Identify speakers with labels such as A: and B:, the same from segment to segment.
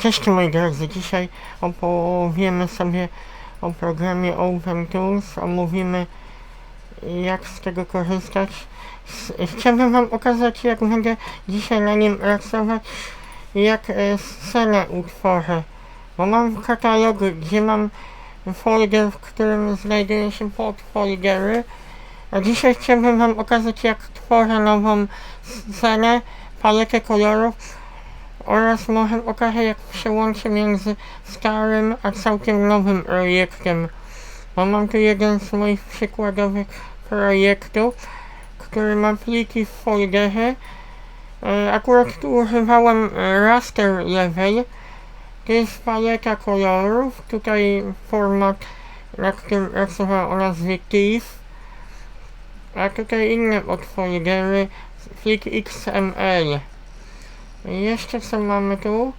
A: Cześć moi drodzy, dzisiaj opowiemy sobie o programie OpenTools, omówimy jak z tego korzystać. Chciałbym wam pokazać jak będę dzisiaj na nim pracować, jak e, scenę utworzę. Bo mam katalog, gdzie mam folder, w którym znajduje się podfoldery. A dzisiaj chciałbym wam pokazać jak tworzę nową scenę, paletę kolorów oraz może pokażę jak przełączę między starym a całkiem nowym projektem. Bo mam tu jeden z moich przykładowych projektów, który ma pliki w folderze. E, Akurat tu używałem e, raster level. To jest paleta kolorów. Tutaj format, na którym pracowałem o nazwie TIFF. A tutaj inne podfoldery, plik XML. Jeszcze co mamy tu?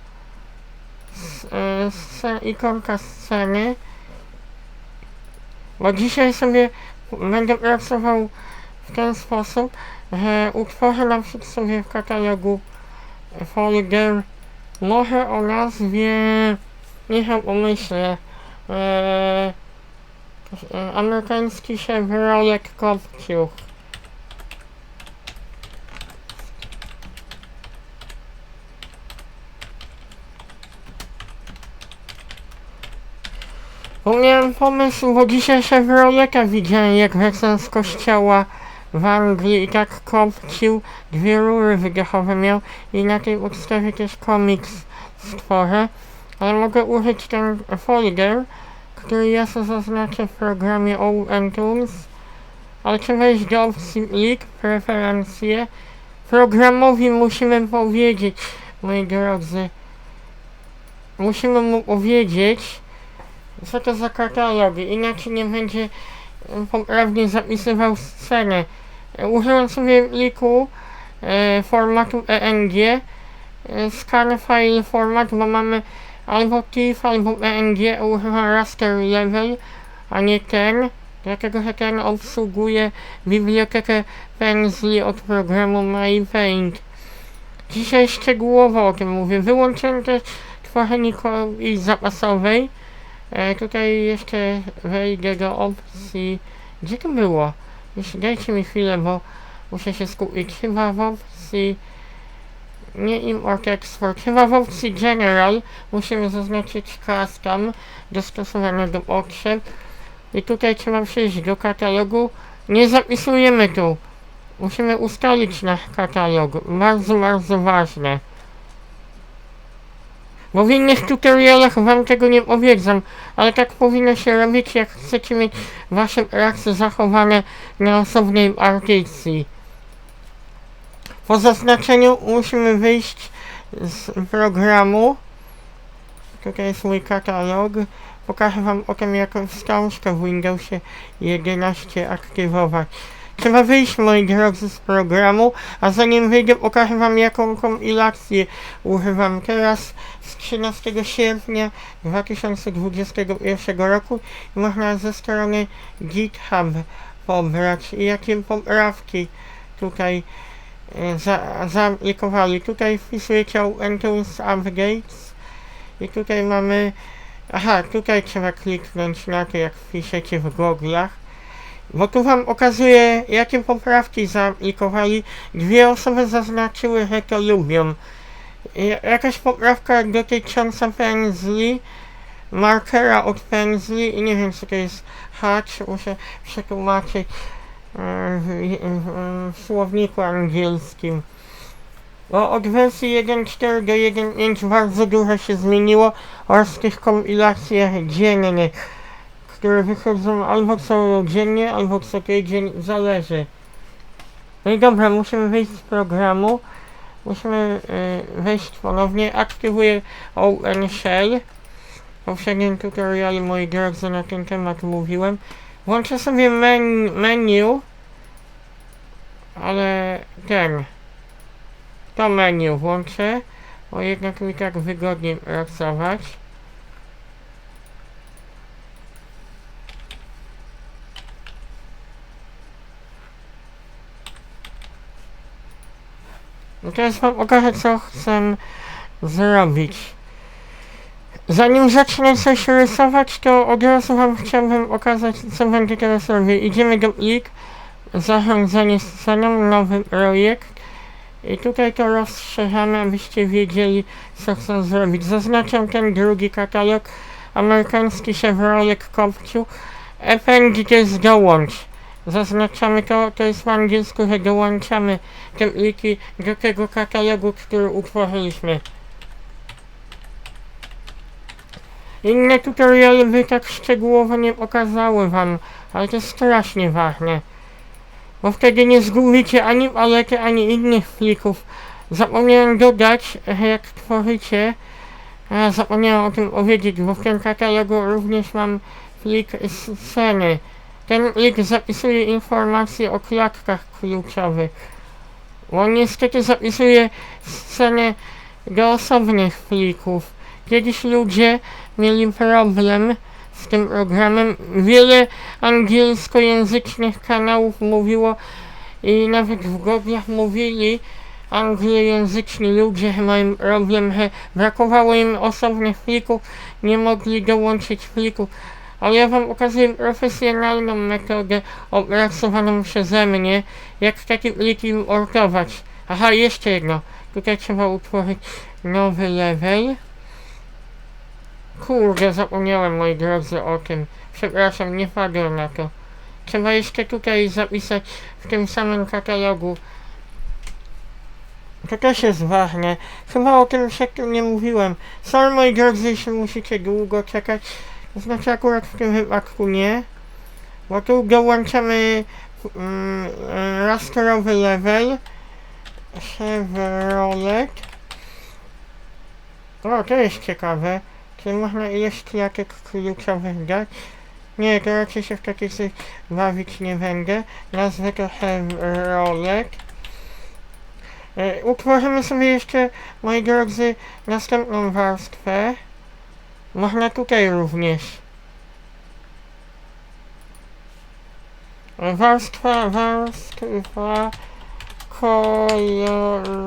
A: S, e, sce- ikonka sceny. Bo dzisiaj sobie będę pracował w ten sposób, że utworzę na przykład sobie w katalogu folder może o nazwie niech ja pomyślę e, e, amerykański Chevrolet Kopciuch. Miałem pomysł, bo dzisiaj Chevroleta widziałem jak wracam z kościoła w Anglii i tak kopcił, dwie rury wydechowe miał i na tej podstawie też komiks stworzę. Ale mogę użyć ten folder, który ja sobie zaznaczę w programie OM Tools. Ale trzeba wejść do opcji Link, preferencje. Programowi musimy powiedzieć, moi drodzy, musimy mu powiedzieć, co to za katalogi, inaczej nie będzie e, poprawnie zapisywał scenę. E, Użyłem sobie pliku e, formatu ENG, e, scan file format, bo mamy albo TIFF, albo ENG, używam raster level, a nie ten, dlatego że ten obsługuje bibliotekę pędzli od programu MyPaint. Dzisiaj szczegółowo o tym mówię. Wyłączyłem też tworzenie kolei zapasowej. E, tutaj jeszcze wejdę do opcji. Gdzie to było? Dajcie mi chwilę, bo muszę się skupić. Chyba w opcji. Nie import export. Chyba w opcji general musimy zaznaczyć custom dostosowane do potrzeb. I tutaj trzeba przejść do katalogu. Nie zapisujemy tu. Musimy ustalić nasz katalog. Bardzo, bardzo ważne. Bo w innych tutorialach wam tego nie powiedzą, ale tak powinno się robić, jak chcecie mieć wasze prace zachowane na osobnej partycji. Po zaznaczeniu musimy wyjść z programu. Tutaj jest mój katalog. Pokażę wam potem jaką wstążkę w Windowsie 11 aktywować. Trzeba wyjść moi drodzy z programu, a zanim wyjdę pokażę wam jaką kompilację używam teraz z 13 sierpnia 2021 roku można ze strony GitHub pobrać i jakie poprawki tutaj e, za, zaaplikowali. Tutaj wpisujecie OpenTools Updates i tutaj mamy aha, tutaj trzeba kliknąć na to jak wpiszecie w goglach bo tu wam okazuje, jakie poprawki zaaplikowali. Dwie osoby zaznaczyły, że to lubią. Jakaś poprawka dotycząca pędzli, markera od pędzli i nie wiem co to jest hatch, muszę przetłumaczyć e, w, w, słowniku angielskim. Bo od wersji 1.4 do 1.5 bardzo dużo się zmieniło oraz w tych kompilacjach dziennych które wychodzą albo codziennie, albo co tydzień, zależy. No i dobra, musimy wyjść z programu. Musimy y, wejść ponownie. Aktywuję OpenShell. W poprzednim tutorialu, moi drodzy, na ten temat mówiłem. Włączę sobie men menu. Ale ten. To menu włączę. Bo jednak mi tak wygodniej pracować. Teraz wam pokażę co chcę zrobić. Zanim zacznę coś rysować, to od razu wam chciałbym okazać, co będę teraz robił. Idziemy do plik, zarządzanie sceną, nowy projekt. I tutaj to rozszerzamy, abyście wiedzieli, co chcą zrobić. Zaznaczam ten drugi katalog, amerykański Chevrolet Kopciu. Append jest dołącz. Zaznaczamy to, to jest po angielsku, że dołączamy te pliki do tego katalogu, który utworzyliśmy. Inne tutoriale by tak szczegółowo nie pokazały wam, ale to jest strasznie ważne. Bo wtedy nie zgubicie ani palety, ani innych plików. Zapomniałem dodać, że jak tworzycie, zapomniałem o tym powiedzieć, bo w tym katalogu również mam plik sceny. Ten plik zapisuje informacje o klatkach kluczowych. Bo niestety zapisuje scenę do osobnych plików. Kiedyś ludzie mieli problem z tym programem. Wiele angielskojęzycznych kanałów mówiło i nawet w Goglach mówili anglojęzyczni ludzie, mają problem, że brakowało im osobnych plików, nie mogli dołączyć plików. Ale ja wam ukazuję profesjonalną metodę opracowaną przeze mnie, jak takie pliki importować. Aha, jeszcze jedno. Tutaj trzeba utworzyć nowy level. Kurde, zapomniałem moi drodzy o tym. Przepraszam, nie padłem na to. Trzeba jeszcze tutaj zapisać w tym samym katalogu. To też jest ważne. Chyba o tym przedtem nie mówiłem. Sorry moi drodzy, jeśli musicie długo czekać. To znaczy akurat w tym wypadku nie. Bo tu dołączamy mm, rasterowy level. Chevrolet. O, to jest ciekawe. Czy można ileś klatek kluczowych dać? Nie, to raczej się w takie coś bawić nie będę. Nazwę to Chevrolet. E, utworzymy sobie jeszcze, moi drodzy, następną warstwę. Można tutaj również. Warstwa, warstwa kolorująca.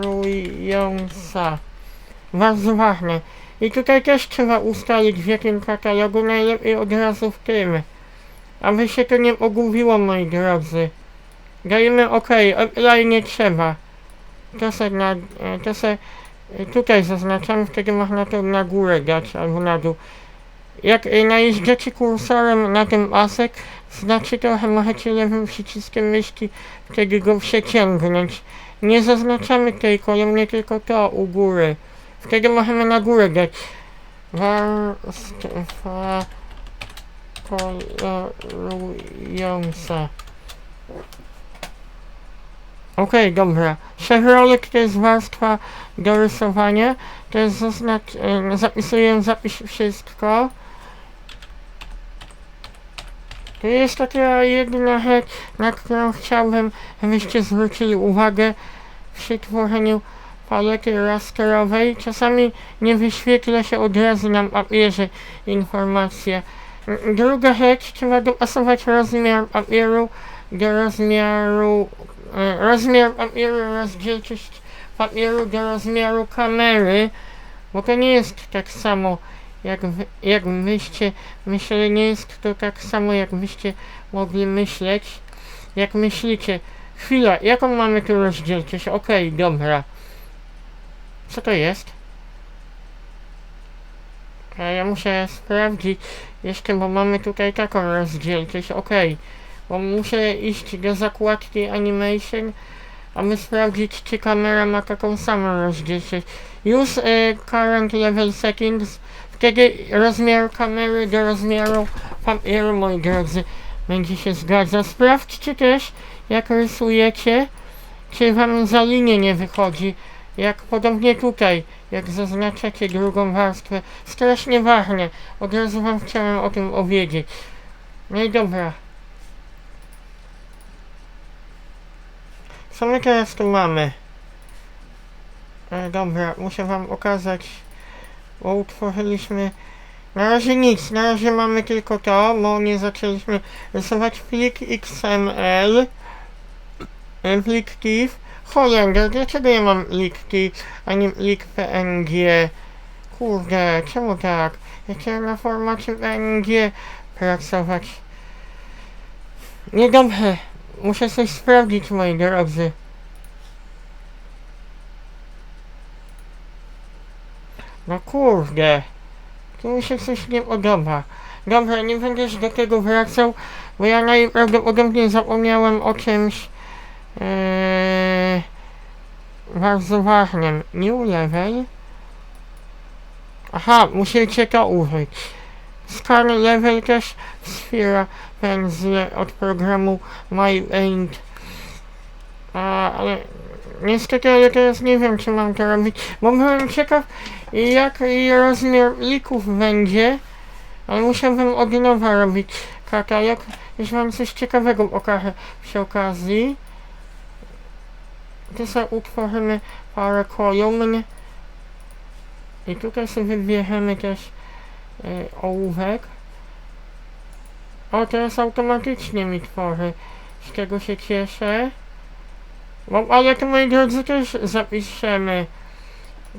A: Bardzo ważne. I tutaj też trzeba ustalić w jakim katalogu, najlepiej od razu w tym. Aby się to nie pogubiło, moi drodzy. Dajemy OK, apply nie trzeba. To se, na, to se tutaj zaznaczamy, wtedy można to na górę dać albo na dół. Jak e, najeżdżacie kursorem na ten pasek, znaczy że możecie lewym przyciskiem myszki wtedy go przeciągnąć. Nie zaznaczamy tej kolumny, tylko to u góry. Wtedy możemy na górę dać. Warstwa kolorująca. Okej, dobra. Chevrolet to jest warstwa do rysowania. To jest zaznacz... e, Zapisuję, zapisz wszystko. To jest taka jedna rzecz, na którą chciałbym, żebyście zwrócili uwagę przy tworzeniu palety rasterowej. Czasami nie wyświetla się od razu na papierze informacja. Druga rzecz, trzeba dopasować rozmiar papieru do rozmiaru, rozmiar papieru, rozdzielczość papieru do rozmiaru kamery, bo to nie jest tak samo jak, jak wyście myśleli, nie jest to tak samo jak byście mogli myśleć, jak myślicie. Chwila, jaką mamy tu rozdzielczość? Okej, dobra. Co to jest? Ja muszę sprawdzić jeszcze, bo mamy tutaj taką rozdzielczość, okej. Bo muszę iść do zakładki Animation, aby sprawdzić, czy kamera ma taką samą rozdzielczość. Use e, current level settings. Wtedy rozmiar kamery do rozmiaru papieru, moi drodzy, będzie się zgadzał. Sprawdźcie też, jak rysujecie, czy wam za linię nie wychodzi. Jak podobnie tutaj, jak zaznaczacie drugą warstwę. Strasznie ważne. Od razu wam chciałem o tym powiedzieć. No i dobra. Co my teraz tu mamy? E, dobra, muszę wam okazać, bo utworzyliśmy... Na razie nic, na razie mamy tylko to, bo nie zaczęliśmy rysować plik XML, e, plik TIFF. Holender, dlaczego ja mam plik TIFF, a nie plik PNG? Kurde, czemu tak? Ja chciałem na formacie będzie pracować. Niedobrze. Muszę coś sprawdzić, moi drodzy. No kurde. Tu mi się coś nie podoba. Dobra, nie będziesz do tego wracał, bo ja najprawdopodobniej zapomniałem o czymś ee, bardzo ważnym. New level. Aha, musicie to użyć. Scan level też wspiera pędzle od programu MyPaint. Ale niestety, ale teraz nie wiem, czy mam to robić, bo byłem ciekaw, jaki rozmiar plików będzie, ale musiałbym od nowa robić katalog. Już wam coś ciekawego pokażę przy okazji. Tu sobie utworzymy parę kolumn. I tutaj sobie wybierzemy też y, ołówek. O, teraz automatycznie mi tworzy, z czego się cieszę. Bo, ale to moi drodzy też zapiszemy.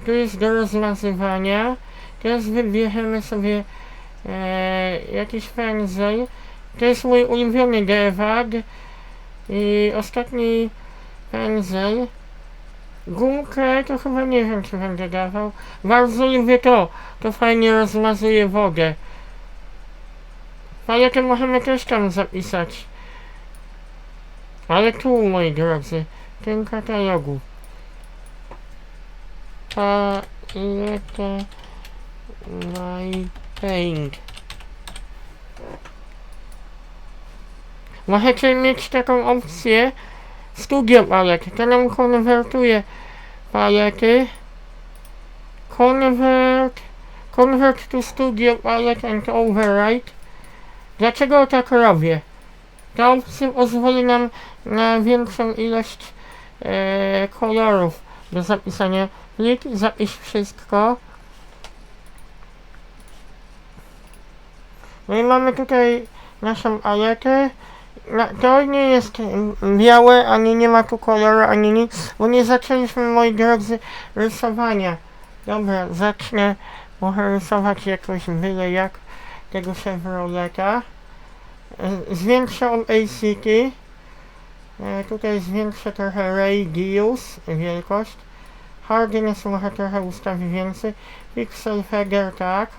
A: Tu jest do rozmazywania. Teraz wybierzemy sobie e, jakiś pędzel. To jest mój ulubiony dewag. I ostatni pędzel. Gumkę to chyba nie wiem czy będę dawał. Bardzo lubię to. To fajnie rozmazuje wodę. Paletę możemy też tam zapisać. Ale tu moi drodzy, tym katalogu. Paleta My Paint. Możecie mieć taką opcję Studio palet. Nam konwertuje palety. Convert. Convert to Studio Palette and Override. Dlaczego tak robię? Ta opcja pozwoli nam na większą ilość e, kolorów do zapisania. Plik, zapisz wszystko. No i mamy tutaj naszą paletę. Na, to nie jest białe, ani nie ma tu koloru, ani nic, bo nie zaczęliśmy, moi drodzy, rysowania. Dobra, zacznę może rysować jakoś byle jak tego Chevroleta. E, Zwiększę ACT. E, Tutaj zwiększę trochę radius, wielkość. Hardness może trochę ustawić więcej. Pixel feather tak.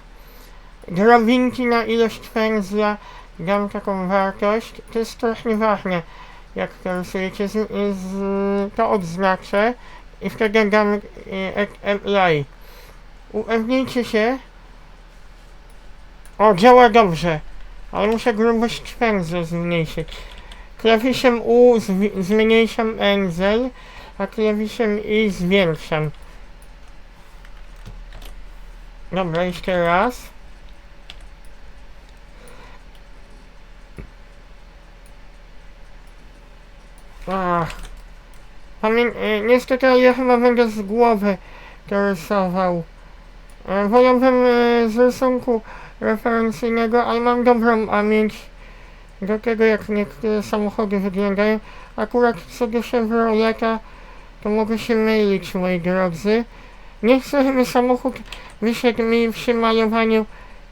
A: Drobinki na ilość pędzla dam taką wartość. To jest trochę ważne, jak to rysujecie. Z, z, to odznaczę i wtedy dam e, apply. Upewnijcie się. O, działa dobrze. Ale muszę grubość pędzla zmniejszyć. Klawiszem U zmniejszam pędzel, a klawiszem I zwiększam. Dobra, jeszcze raz. Ach. Pamię- e, niestety ja chyba będę z głowy to rysował. E, Wolałbym e, z rysunku referencyjnego, ale mam dobrą pamięć do tego, jak niektóre samochody wyglądają. Akurat co do Chevroleta, to mogę się mylić, moi drodzy. Nie chcę, żeby samochód wyszedł mi przy malowaniu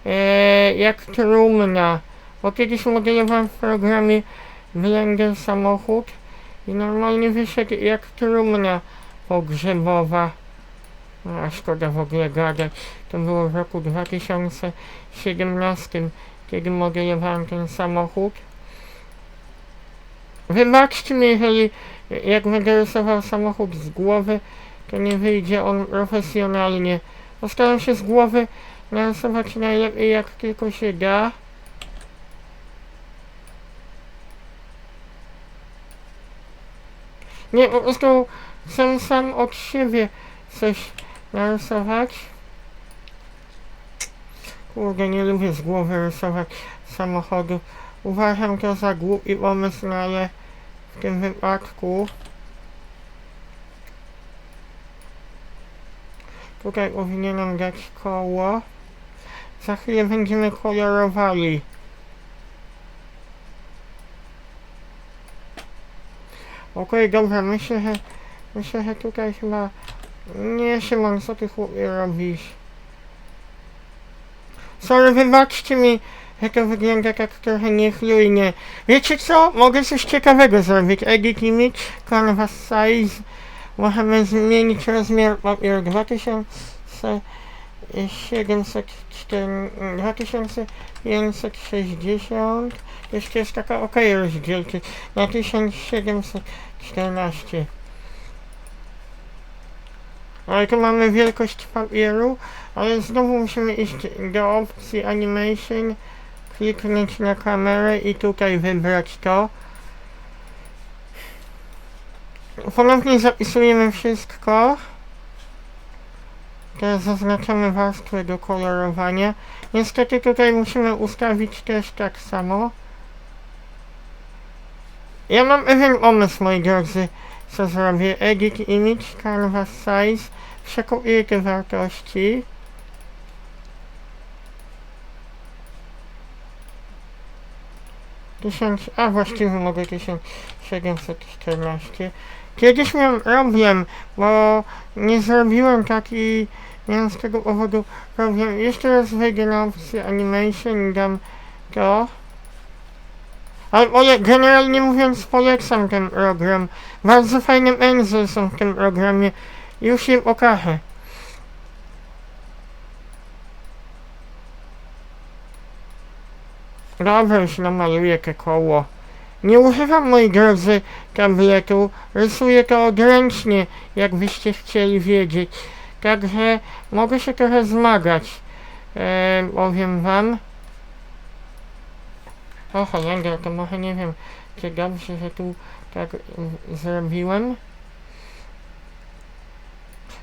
A: e, jak trumna, bo kiedyś modelowałem w programie Blender samochód i normalnie wyszedł jak trumna pogrzebowa. A szkoda w ogóle gadać. To było w roku 2017, kiedy modelowałem ten samochód. Wybaczcie mi, jeżeli jak będę rysował samochód z głowy, to nie wyjdzie on profesjonalnie. Postaram się z głowy narysować najlepiej jak tylko się da. Nie, po prostu chcę sam od siebie coś narysować. Kurde, nie lubię z głowy rysować samochodu. Uważam to za głupi pomysł, no ale w tym wypadku tutaj powinienem dać koło. Za chwilę będziemy kolorowali. Okej, dobra, myślę, że myślę, że tutaj chyba nie Szymon, co ty chłopie robisz? Sorry, wybaczcie mi, że to wygląda tak trochę niechlujnie. Wiecie co? Mogę coś ciekawego zrobić. Edit image, canvas size. Możemy zmienić rozmiar papieru 2704, 2560. Jeszcze jest taka ok rozdzielczość na 1714. Ale tu mamy wielkość papieru, ale znowu musimy iść do opcji animation, kliknąć na kamerę i tutaj wybrać to. Ponownie zapisujemy wszystko. Teraz zaznaczamy warstwę do kolorowania. Niestety tutaj musimy ustawić też tak samo. Ja mam pewien pomysł, moi drodzy, co zrobię. Edit image, canvas size. Przekopiuję te wartości. Tysiąc, a właściwie mogę 1714. Kiedyś miałem problem, bo nie zrobiłem tak i miałem z tego powodu problem. Jeszcze raz wejdę na opcję animation i dam to. Ale generalnie mówiąc polecam ten program. Bardzo fajne pędzle są w tym programie. Już je pokażę. Dobra, już namaluję te koło. Nie używam, moi drodzy, tabletu. Rysuję to odręcznie, jakbyście chcieli wiedzieć. Także mogę się trochę zmagać. E, powiem wam. O Holender, to może nie wiem, czy dobrze, że tu tak zrobiłem.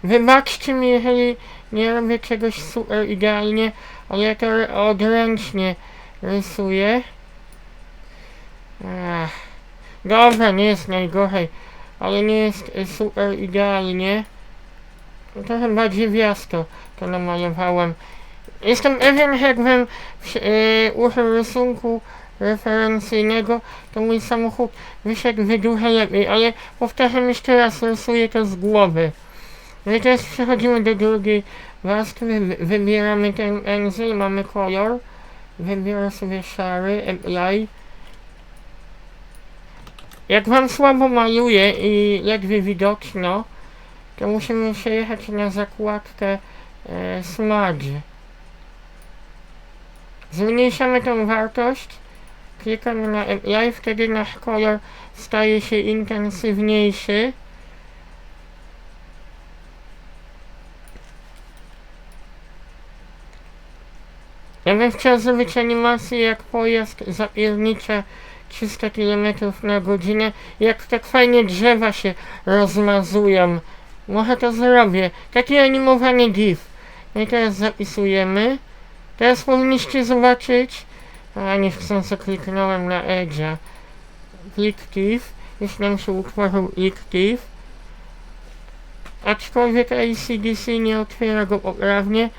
A: Wybaczcie mi, jeżeli nie robię czegoś super idealnie, ale ja to odręcznie rysuję. Ach, dobra, nie jest najgorzej, ale nie jest super idealnie. Trochę bardziej wiasto to namalowałem. Jestem pewien, że jakbym e, użył rysunku referencyjnego, to mój samochód wyszedł dużo lepiej, ale powtarzam jeszcze raz, rysuję to z głowy. No i teraz przechodzimy do drugiej warstwy, wy- wybieramy ten pędzel, mamy kolor, wybieram sobie szary, apply. Jak wam słabo maluje i ledwie widoczno, to musimy przejechać na zakładkę e, smudge. Zmniejszamy tą wartość, klikamy na apply, wtedy nasz kolor staje się intensywniejszy. Chciał zrobić animację jak pojazd zapiernicza 300 km na godzinę, jak tak fajnie drzewa się rozmazują. Może to zrobię. Taki animowany GIF. No i teraz zapisujemy. Teraz powinniście zobaczyć. A niechcąco kliknąłem na Edge'a. Plik TIFF. Już nam się utworzył plik TIFF. Aczkolwiek ACDC nie otwiera go poprawnie.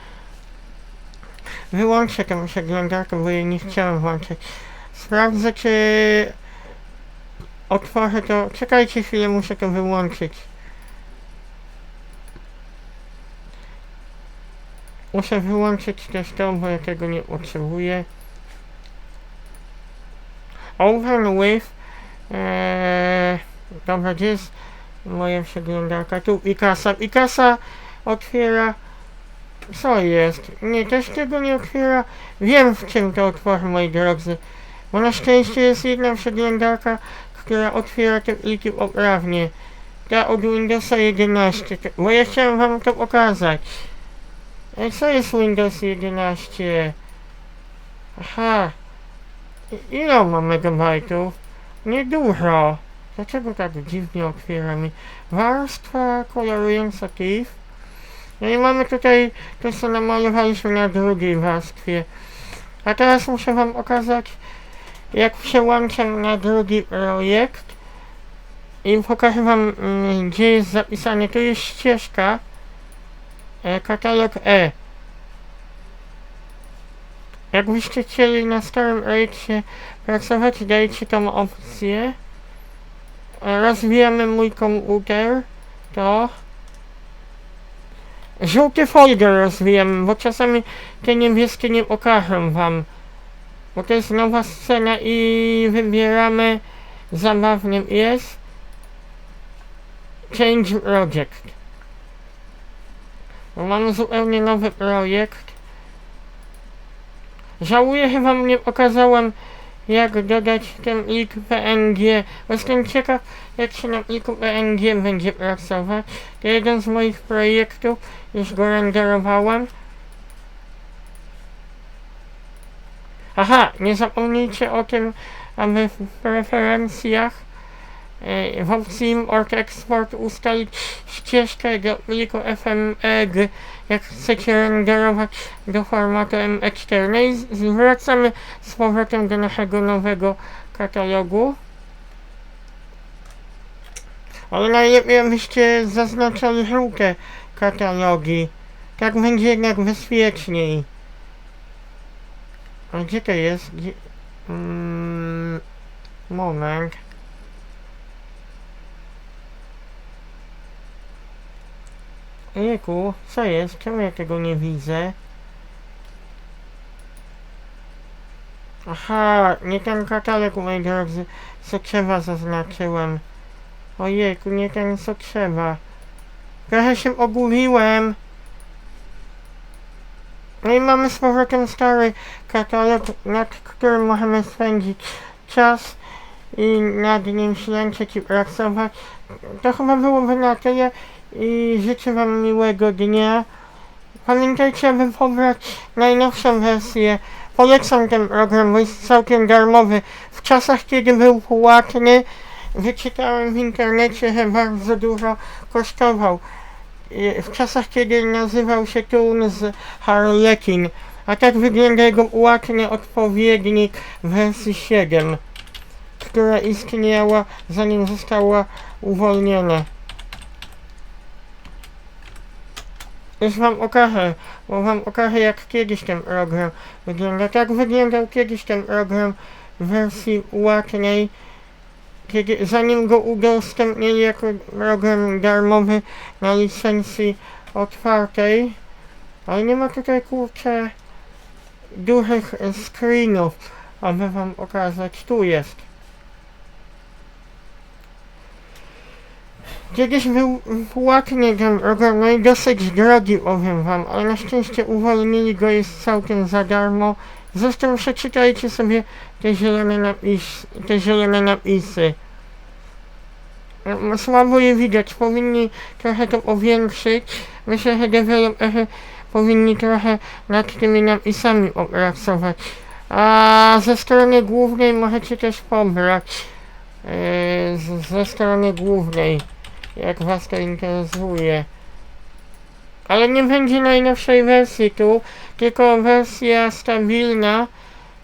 A: Wyłączę tę przeglądarkę, bo jej nie chciałem włączyć. Sprawdzę, czy otworzę to. Czekajcie chwilę, muszę to wyłączyć. Muszę wyłączyć też to, bo ja tego nie potrzebuję. Open with. Eee, dobra, gdzie jest moja przeglądarka? Tu Picasa. Picasa otwiera. Co jest? Nie, też tego nie otwiera. Wiem w czym to otworzy, moi drodzy. Bo na szczęście jest jedna przeglądarka, która otwiera te pliki poprawnie. Ta od Windowsa 11. te- Bo ja chciałem wam to pokazać. Co jest Windows 11? Aha. Ile ma megabajtów? Niedużo. Dlaczego tak dziwnie otwiera mi? Warstwa kolorująca TIFF. No i mamy tutaj to, co namalowaliśmy na drugiej warstwie. A teraz muszę wam pokazać, jak przełączam na drugi projekt. I pokażę wam, mm, gdzie jest zapisane. Tu jest ścieżka. E, katalog E. Jakbyście chcieli na starym projekcie pracować, dajcie tą opcję. Rozwijamy mój komputer. To. żółty folder rozwijam, bo czasami te niebieskie nie pokażę wam. Bo to jest nowa scena i wybieramy zabawnym jest Change Project. Bo mamy zupełnie nowy projekt. Żałuję, że wam nie pokazałem jak dodać ten plik PNG. Jestem ciekaw jak się na pliku PNG będzie pracować. To jeden z moich projektów, już go renderowałem. Aha, nie zapomnijcie o tym, aby w preferencjach e, w opcji Import Export ustalić ścieżkę do pliku FMEG, jak chcecie renderować do formatu ME4. No i z- wracamy z powrotem do naszego nowego katalogu. Ale najlepiej abyście zaznaczali żółte katalogi. Tak będzie jednak bezpieczniej. A gdzie to jest? Gdzie... Mm, moment. Ejku, co jest? Czemu ja tego nie widzę? Aha, nie ten katalog, moi drodzy, co trzeba zaznaczyłem. Ojejku, nie ten co trzeba. Trochę się ogubiłem. No i mamy z powrotem stary katalog, nad którym możemy spędzić czas i nad nim ślęczyć i pracować. To chyba byłoby na tyle i życzę Wam miłego dnia. Pamiętajcie, aby pobrać najnowszą wersję. Polecam ten program, bo jest całkiem darmowy. W czasach, kiedy był płatny, wyczytałem w internecie, że bardzo dużo kosztował. W czasach, kiedy nazywał się Tunes Harlequin, a tak wygląda jego płatny odpowiednik wersji 7, która istniała zanim została uwolniona. Już wam okażę, bo wam okażę jak kiedyś ten program wygląda. Tak wyglądał kiedyś ten program w wersji łatnej, kiedy, zanim go udostępnili jako program darmowy na licencji otwartej. Ale nie ma tutaj kurczę dużych screenów, aby wam pokazać. Tu jest. Kiedyś był płatny ten program, no i dosyć drogi powiem wam, ale na szczęście uwolnili go, jest całkiem za darmo. Zresztą przeczytajcie sobie te zielone, napis, te zielone napisy. No, Słabo je widać, powinni trochę to powiększyć. Myślę, że deweloperzy powinni trochę nad tymi napisami opracować. A ze strony głównej możecie też pobrać. Yy, ze strony głównej jak was to interesuje. Ale nie będzie najnowszej wersji tu, tylko wersja stabilna,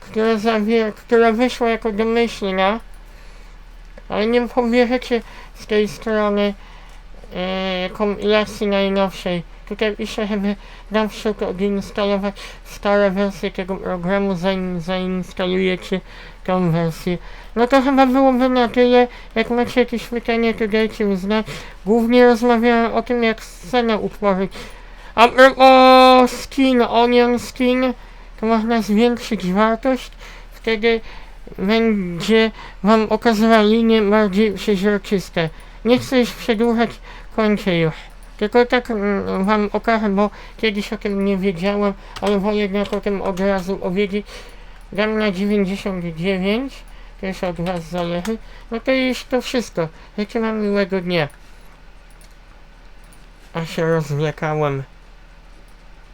A: która, zawier- która wyszła jako domyślna. Ale nie pobierzecie z tej strony e, kompilacji najnowszej. Tutaj piszę, żeby naprzód odinstalować stare wersje tego programu, zanim zainstalujecie tą wersję. No to chyba byłoby na tyle. Jak macie jakieś pytania, to dajcie mi znać. Głównie rozmawiałem o tym, jak scenę utworzyć. A propos skin, onion skin, to można zwiększyć wartość. Wtedy będzie wam okazała linie bardziej przeźroczyste. Nie chcę już przedłużać, kończę już. Tylko tak mm, wam okażę, bo kiedyś o tym nie wiedziałem, ale wolę jednak o tym od razu powiedzieć. Dam na 99, to już od was zależy. No to już to wszystko. Życzę wam miłego dnia. A się rozwlekałem.